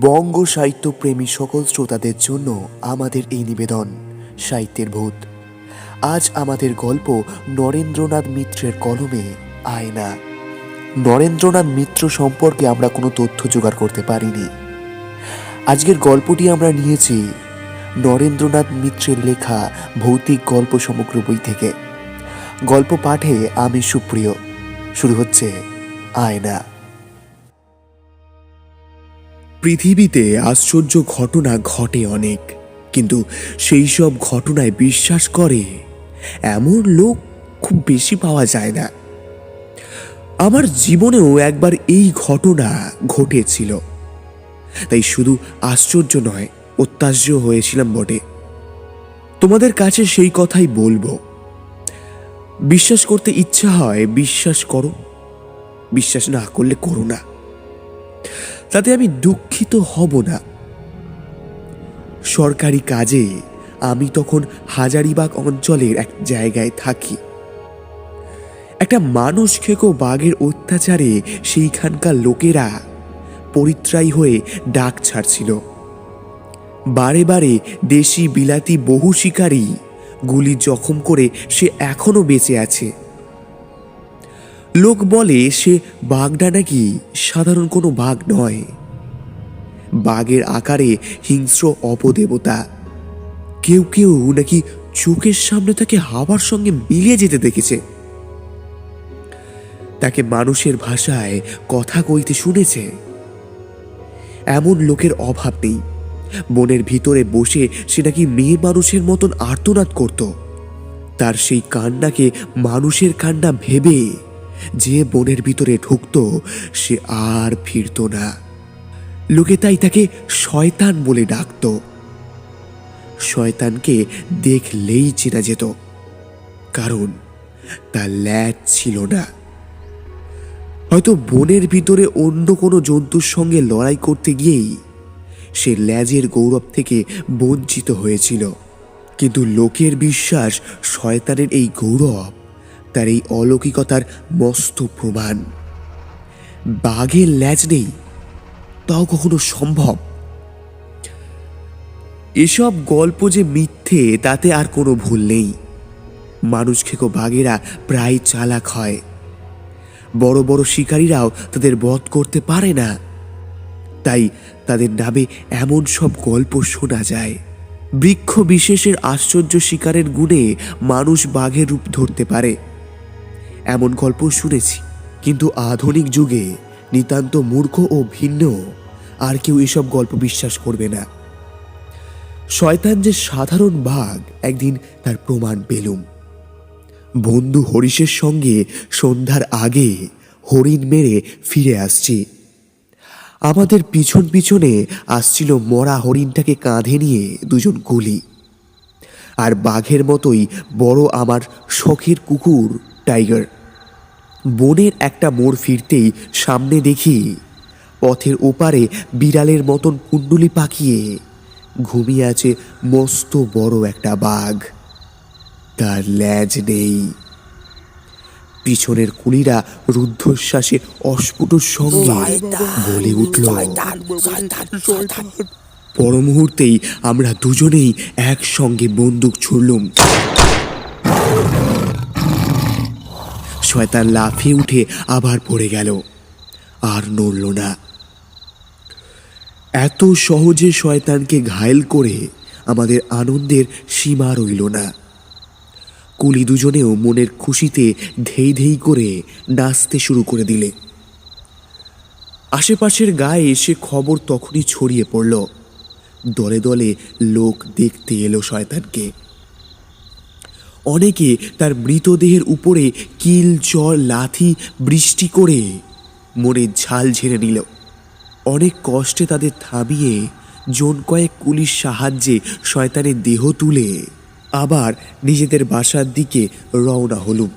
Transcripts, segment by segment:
বঙ্গ সাহিত্যপ্রেমী সকল শ্রোতাদের জন্য আমাদের এই নিবেদন, সাহিত্যের ভূত। আজ আমাদের গল্প নরেন্দ্রনাথ মিত্রের কলমে আয়না। নরেন্দ্রনাথ মিত্র সম্পর্কে আমরা কোনো তথ্য জোগাড় করতে পারিনি। আজকের গল্পটি আমরা নিয়েছি নরেন্দ্রনাথ মিত্রের লেখা ভৌতিক গল্প সমগ্র বই থেকে। গল্প পাঠে আমি সুপ্রিয়। শুরু হচ্ছে আয়না। পৃথিবীতে আশ্চর্য ঘটনা ঘটে অনেক, কিন্তু সেই সব ঘটনায় বিশ্বাস করে এমন লোক খুব বেশি পাওয়া যায় না। আমার জীবনেও একবার এই ঘটনা ঘটেছিল। তাই শুধু আশ্চর্য নয় অত্যাশ্য হয়েছিলাম বটে। তোমাদের কাছে সেই কথাই বলব। বিশ্বাস করতে ইচ্ছা হয়, বিশ্বাস করো। বিশ্বাস না করলে করো না। তাতে আমি দুঃখিত হব না। সরকারি কাজে আমি তখন হাজারিবাগ অঞ্চলের এক জায়গায় থাকি। একটা মানুষ খেকো বাঘের অত্যাচারে সেইখানকার লোকেরা পরিত্রায়ী হয়ে ডাক ছাড়ছিল। বারে বারে দেশি বিলাতি বহু শিকারী গুলি জখম করে সে এখনও বেঁচে আছে। লোক বলে, সে বাঘটা নাকি সাধারণ কোনো বাঘ নয়। বাঘের আকারে হিংস্র অপদেবতা। কেউ কেউ নাকি চোখের সামনে তাকে হাওয়ার সঙ্গে মিলিয়ে যেতে দেখেছে। তাকে মানুষের ভাষায় কথা কইতে শুনেছে। এমন লোকের অভাব নেই। বনের ভিতরে বসে সে নাকি মেয়ে মানুষের মতন আর্তনাদ করত। তার সেই কান্নাকে মানুষের কান্না ভেবে যে বনের ভিতরে ঢুকত, সে আর ফিরত না। লোকে তাই তাকে শয়তান বলে ডাকত। শয়তানকে দেখলেই চেনা যেত, কারণ তার ল্যাজ ছিল না। হয়তো বনের ভিতরে অন্য কোনো জন্তুর সঙ্গে লড়াই করতে গিয়েই সে ল্যাজের গৌরব থেকে বঞ্চিত হয়েছিল। কিন্তু লোকের বিশ্বাস শয়তানের এই গৌরব তার এই অলৌকিকতার মস্ত প্রমাণ। বাঘের ল্যাজ নেই, তাও কখনো সম্ভব? এসব গল্প যে মিথ্যে, তাতে আর কোনো ভুল নেই। মানুষ খেকো বাঘেরা প্রায় চালাক হয়। বড় বড় শিকারীরাও তাদের বধ করতে পারে না। তাই তাদের নামে এমন সব গল্প শোনা যায়। বৃক্ষ বিশেষের আশ্চর্য শিকারের গুণে মানুষ বাঘের রূপ ধরতে পারে। এমন গল্প শুনেছি। কিন্তু আধুনিক যুগে নিতান্ত মূর্খ ও ভিন্ন, আর কেউ এসব গল্প বিশ্বাস করবে না। শয়তান যে সাধারণ বাঘ, একদিন তার প্রমাণ পেলুম। বন্ধু হরিশের সঙ্গে সন্ধ্যার আগে হরিণ মেরে ফিরে আসছি। আমাদের পিছন পিছনে আসছিল মরা হরিণটাকে কাঁধে নিয়ে দুজন গুলি আর বাঘের মতোই বড় আমার শখের কুকুর, টাইগার। বনের একটা মোড় ফিরতেই সামনে দেখি পথের ওপারে বিড়ালের মতন কুণ্ডুলি পাকিয়ে ঘুমিয়ে আছে মস্ত বড় একটা বাঘ। তার ল্যাজ নেই। পিছনের কুলিরা রুদ্ধশ্বাসে অস্ফুট সঙ্গে বলে উঠল পর মুহূর্তেই আমরা দুজনেই একসঙ্গে বন্দুক ছুড়লুম। শয়তান লাফিয়ে উঠে আবার পড়ে গেল। আর নড়ল না। এত সহজে শয়তানকে ঘায়েল করে আমাদের আনন্দের সীমা রইল না। কুলি দুজনেও মনের খুশিতে ধেই ধেই করে নাচতে শুরু করে দিলে। আশেপাশের গায়ে এসে খবর তখনই ছড়িয়ে পড়ল। দলে দলে লোক দেখতে এলো শয়তানকে। অনেকে তার মৃতদেহের উপরে কিল, চর, লাথি, বৃষ্টি করে মনে ঝাল ঝেড়ে নিল। অনেক কষ্টে তাদের থামিয়ে জন কয়েক কুলির সাহায্যে শয়তানের দেহ তুলে আবার নিজেদের বাসার দিকে রওনা হলুম।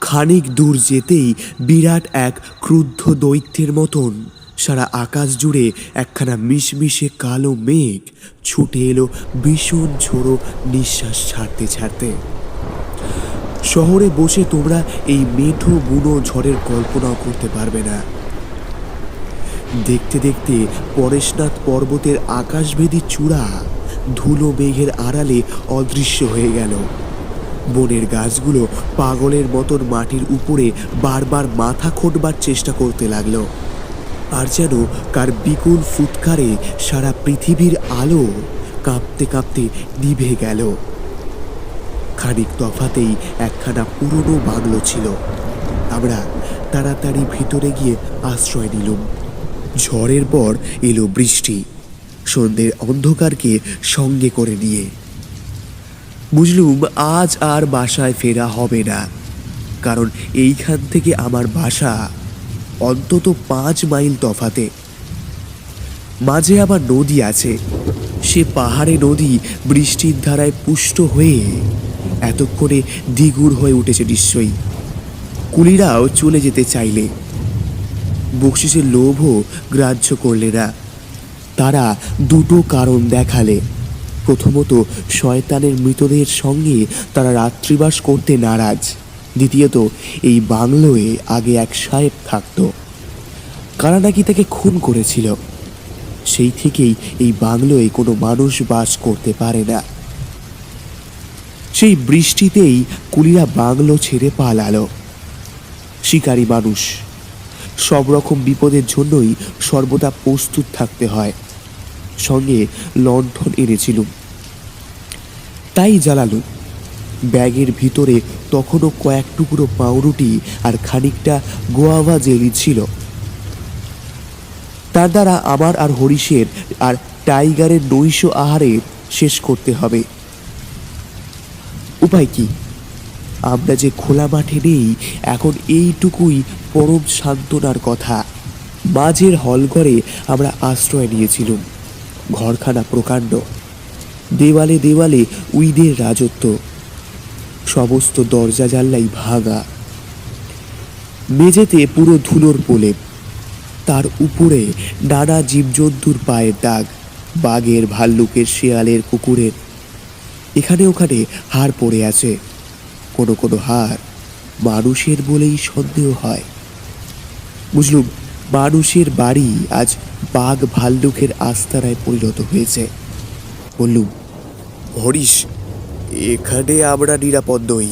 খানিক দূর যেতেই বিরাট এক ক্রুদ্ধ দৈত্যের মতন সারা আকাশ জুড়ে একখানা মিশমিশে কালো মেঘ ছুটে এলো ভীষণ ঝোড়ো নিঃশ্বাস ছাড়তে ছাড়তে। শহরে বসে তোমরা এই মেঠো বুনো ঝড়ের কল্পনাও করতে পারবে না। দেখতে দেখতে পরেশনাথ পর্বতের আকাশভেদী চূড়া ধুলো মেঘের আড়ালে অদৃশ্য হয়ে গেল। বনের গাছগুলো পাগলের মতন মাটির উপরে বারবার মাথা খোটবার চেষ্টা করতে লাগল। আর যেন কার বিকুল ফুৎকারে সারা পৃথিবীর আলো কাঁপতে কাঁপতে নিভে গেল। খানিক তফাতেই একখানা পুরনো বাংলো ছিল। আমরা তাড়াতাড়ি ভিতরে গিয়ে আশ্রয় নিলুম। ঝড়ের পর এলো বৃষ্টি, সন্ধ্যের অন্ধকারকে সঙ্গে করে নিয়ে। বুঝলুম, আজ আর বাসায় ফেরা হবে না, কারণ এইখান থেকে আমার বাসা অন্তত পাঁচ মাইল তফাতে। মাঝে আবার নদী আছে, সে পাহাড়ে নদী বৃষ্টির ধারায় পুষ্ট হয়ে এতক্ষণে দ্বিগুণ হয়ে উঠেছে নিশ্চয়ই। কুলিরাও চলে যেতে চাইলে। বকশিসের লোভও গ্রাহ্য করলে না। তারা দুটো কারণ দেখালে। প্রথমত, শয়তানের মৃতদেহের সঙ্গে তারা রাত্রিবাস করতে নারাজ। দ্বিতীয়ত, এই বাংলোয় আগে এক সাহেব থাকতো। কারা নাকি তাকে খুন করেছিল? সেই থেকেই এই বাংলোয় কোনো মানুষ বাস করতে পারে না। সেই বৃষ্টিতেই কুলিরা বাংলো ছেড়ে পালালো। শিকারী মানুষ, সব রকম বিপদের জন্যই সর্বদা প্রস্তুত থাকতে হয়, সঙ্গে লণ্ঠন এনেছিলুম। তাই জ্বালালুম, ব্যাগের ভিতরে তখনও কয়েক টুকরো পাউরুটি আর খানিকটা গোয়াভা জেলি ছিল। তার দ্বারা আমার আর হরিশের আর টাইগারের নৈশ আহারে শেষ করতে হবে। উপায় কি? আমরা যে খোলা মাঠে নেই, এখন এইটুকুই পরম সান্ত্বনার কথা। মাঝের হলঘরে আমরা আশ্রয় নিয়েছিলুম। ঘরখানা প্রকাণ্ড। দেওয়ালে দেওয়ালে উইদের রাজত্ব। সমস্ত দরজা জানলাই ভাঙা। মেঝেতে পুরো ধুলোর প্রলেপ। তার উপরে নানা জীবজন্তুর পায়ের দাগ, বাঘের ভাল্লুকের শেয়ালের কুকুরের। এখানে ওখানে হাড় পড়ে আছে। কোনো কোনো হাড় মানুষের বলেই সন্দেহ হয়। বুঝলুম মানুষের বাড়ি আজ বাঘ ভাল্লুকের আস্তানায় পরিণত হয়েছে। বললুম হরিশ এখানে আমরা নিরাপদ নই।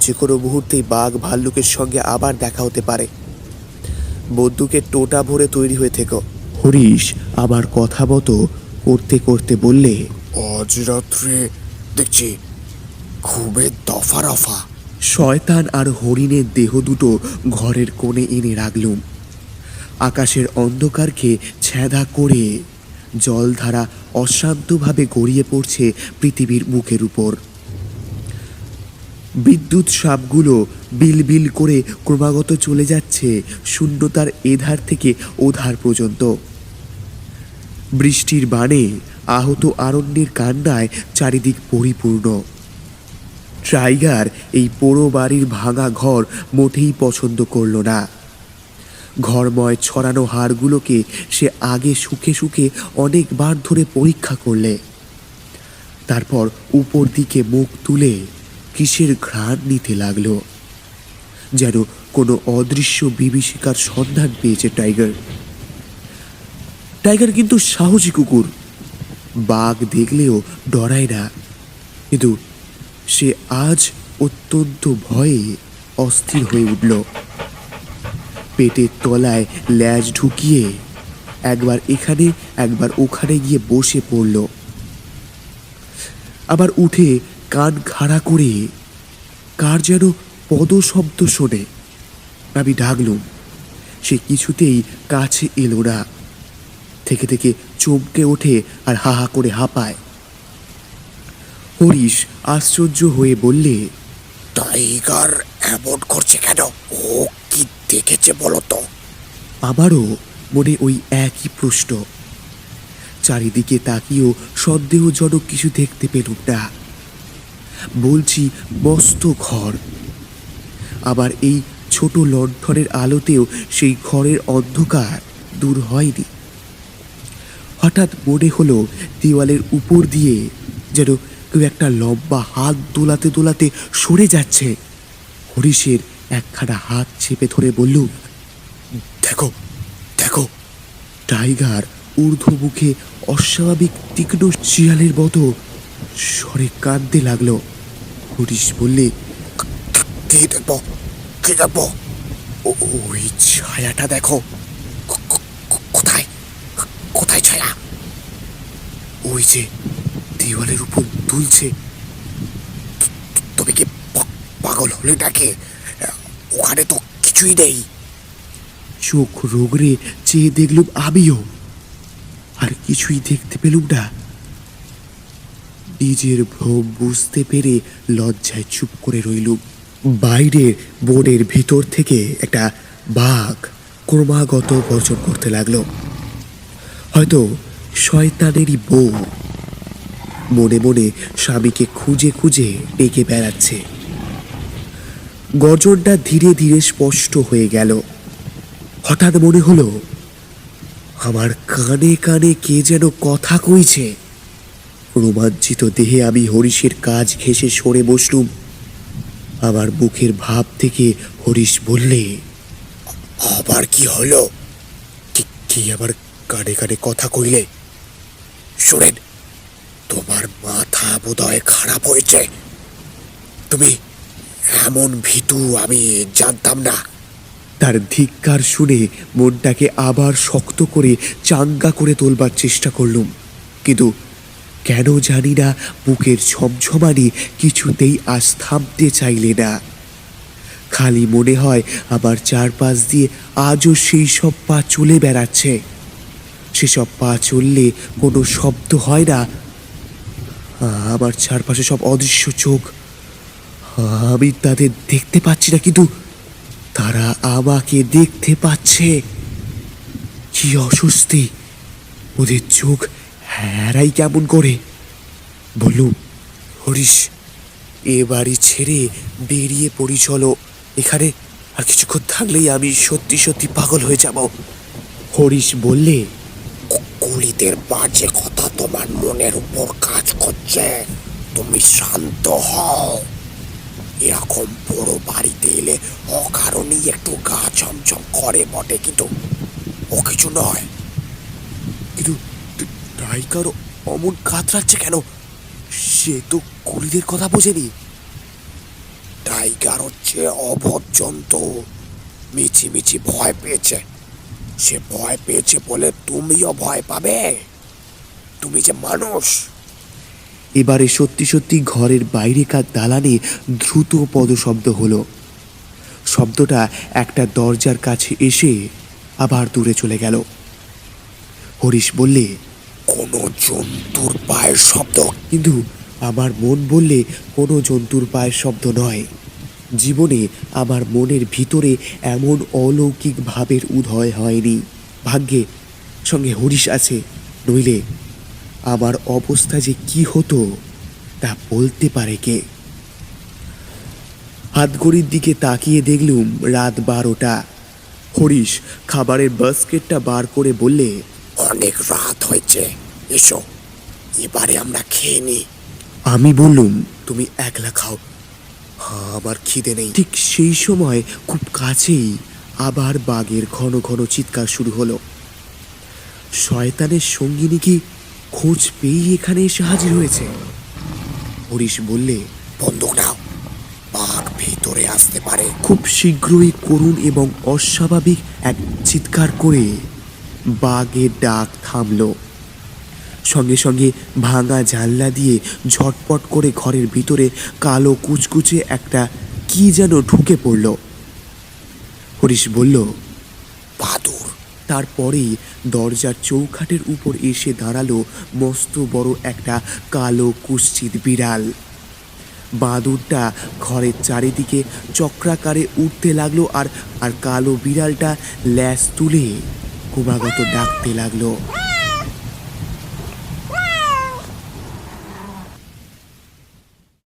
যে কোনো মুহূর্তেই বাঘ ভাল্লুকের সঙ্গে আবার দেখা হতে পারে। বন্দুকের টোটা ভরে তৈরি হয়ে থেকো। হরিশ আবার কথা মতো করতে করতে বললে আজ রাত্রে দেখছি খুবই দফা রফা। শয়তান আর হরিণের দেহ দুটো ঘরের কোণে এনে রাখলুম। আকাশের অন্ধকারকে ছেদা করে জলধারা অশান্তভাবে গড়িয়ে পড়ছে পৃথিবীর মুখের উপর। বিদ্যুৎ সাপগুলো বিলবিল করে ক্রমাগত চলে যাচ্ছে শূন্যতার এধার থেকে ওধার পর্যন্ত। বৃষ্টির বাণে আহত আরণ্যের কান্নায় চারিদিক পরিপূর্ণ। টাইগার এই পোড়ো বাড়ির ভাঙা ঘর মোটেই পছন্দ করল না। ঘরময় ছড়ানো হাড়গুলোকে সে আগে সুখে সুখে অনেকবার ধরে পরীক্ষা করলে। তারপর উপর দিকে মুখ তুলে কিসের ঘ্রাণ নিতে লাগল। যেন কোনো অদৃশ্য বিভীষিকার সন্ধান পেয়েছে টাইগার। টাইগার কিন্তু সাহসী কুকুর। বাঘ দেখলেও ডরায় না। কিন্তু সে আজ অত্যন্ত ভয়ে অস্থির হয়ে উঠল। পেটের তলায় ল্যাজ ঢুকিয়ে একবার এখানে, একবার ওখানে গিয়ে বসে পড়ল। আবার উঠে কান খাড়া করে কার যেন পদশব্দ শোনে। আমি ডাকলুম, সে কিছুতেই কাছে এলো না। থেকে থেকে চমকে ওঠে আর হা হা করে হাঁপায়। হরিশ আশ্চর্য হয়ে বললে টাইগার এমন করছে কেন? ও কি দেখেছে বলতো তো? আমারও মনে ওই একই প্রশ্ন। চারিদিকে তাকিয়েও সন্দেহজনক কিছু দেখতে পেলুম না। বলছি মস্ত ঘর। আবার এই ছোট লণ্ঠনের আলোতেও সেই ঘরের অন্ধকার দূর হয়নি। হঠাৎ মনে হলো দেওয়ালের উপর দিয়ে যেন কেউ একটা লম্বা হাত দোলাতে দোলাতে সরে যাচ্ছে। হরিশের একখানা হাত চেপে ধরে বলল, দেখো দেখো, টাইগার ঊর্ধ্বমুখে অস্বাভাবিক তীক্ষ্ণ শিয়ালের মতো স্বরে কাঁদতে লাগল। হরিশ বললে, কি দেখব কি দেখব? "ও- ওই ছায়াটা দেখো। কোথায়? কোথায় ছায়া? ওই যে দেওয়ালের উপর দুলছে। তবে কি পাগল হলে নাকি ওখানে তো কিছুই নেই। চোখ রোগরে চেয়ে দেখলুম আমিও। আর কিছুই দেখতে পেলুম না। নিজের ভ্রম বুঝতে পেরে লজ্জায় চুপ করে রইলুম। বাইরের বনের ভিতর থেকে একটা বাঘ ক্রমাগত বর্জন করতে লাগল। হয়তো শয়তানেরই বউ। মনে মনে স্বামীকে খুঁজে খুঁজে ডেকে বেড়াচ্ছে। গর্জনটা ধীরে ধীরে স্পষ্ট হয়ে গেল। হঠাৎ মনে হলো, আমার কানে কানে কে যেন কথা কইছে। রোমাঞ্চিত দেহে আমি হরিশের কাজ ঘেঁষে সরে বসলুম। আমার মুখের ভাব থেকে হরিশ বললে, আবার কি হলো? কি আমার কানে কানে কথা কইলে? শুনেন, তোমার মাথা বোধহয় খারাপ হয়েছে। তুমি এমন ভীতু আমি জানতাম না। তার ধিক্কার শুনে মনটাকে আবার শক্ত করে চাঙ্গা করে তোলবার চেষ্টা করলুম। কিন্তু কেন জানি না বুকের ছমছমানি কিছুতেই আজ থামতে চাইলে না। খালি মনে হয় আমার চারপাশ দিয়ে আজও সেই সব পা চলে বেড়াচ্ছে। সেসব পা চললে কোনো শব্দ হয় না। আমার চারপাশে সব অদৃশ্য চোখ। আমি তাদের দেখতে পাচ্ছি না, কিন্তু তারা আমাকে দেখতে পাচ্ছে। কি অস্বস্তি। ওদের চোখ হ্যারাই কেমন করে। বললুম, হরিশ, এ বাড়ি ছেড়ে বেরিয়ে পড়ি, চলো। এখানে আর কিছুক্ষণ থাকলেই আমি সত্যি সত্যি পাগল হয়ে যাব। হরিশ বললে কলিদের বাজে কথা তোমার মনের উপর কাজ করছে। তুমি শান্ত হও। এরকম বড় বাড়িতে এলে অকারণেই একটু গা ছমছম করে বটে কিন্তু। ও কিছু নয়। কিন্তু টাইগার অমন কাতরাচ্ছে কেন? সে তো কুলিদের কথা বোঝেনি। টাইগার হচ্ছে অভদ জন্তু মিছি মিছি ভয় পেয়েছে। সে ভয় পেয়েছে বলে তুমিও ভয় পাবে। তুমি যে মানুষ। এবারে সত্যি সত্যি ঘরের বাইরেকার দালানে দ্রুত পদশব্দ হলো। শব্দটা একটা দরজার কাছে এসে আবার দূরে চলে গেল। হরিশ বললে কোনো জন্তুর পায়ের শব্দ। কিন্তু আমার মন বললে কোনো জন্তুর পায়ের শব্দ নয়। জীবনে আমার মনের ভিতরে এমন অলৌকিক ভাবের উদয় হয়নি। ভাগ্যে সঙ্গে হরিশ আছে নইলে আমার অবস্থা যে কি হতো তা বলতে পারে কে? হাতঘড়ির দিকে তাকিয়ে দেখলুম রাত বারোটা। হরিশ খাবারের বাস্কেটটা বার করে বললে অনেক রাত হয়েছে এসো এবারে আমরা খেয়ে নি। আমি বললুম তুমি একলা খাও। আমার খিদে নেই। ঠিক সেই সময় খুব কাছেই আবার বাঘের ঘন ঘন চিৎকার শুরু হলো। শয়তানের সঙ্গিনী কি খোঁজ পেয়েই এখানে এসে হাজির হয়েছে? হরিশ বললে বন্দুক নাও। বাঘ ভিতরে আসতে পারে। খুব শীঘ্রই করুণ এবং অস্বাভাবিক এক চিৎকার করে বাঘের ডাক থামলো। সঙ্গে সঙ্গে ভাঙা জানলা দিয়ে ঝটপট করে ঘরের ভিতরে কালো কুচকুচে একটা কি যেন ঢুকে পড়ল। হরিশ বলল, বাদুর! তারপরেই দরজার চৌখাটের উপর এসে দাঁড়াল মস্ত বড় একটা কালো কুশ্চিত বিড়াল। বাদুরটা ঘরের চারিদিকে চক্রাকারে উঠতে লাগল আর আর কালো বিড়ালটা ল্যাস তুলে ক্রমাগত ডাকতে লাগল।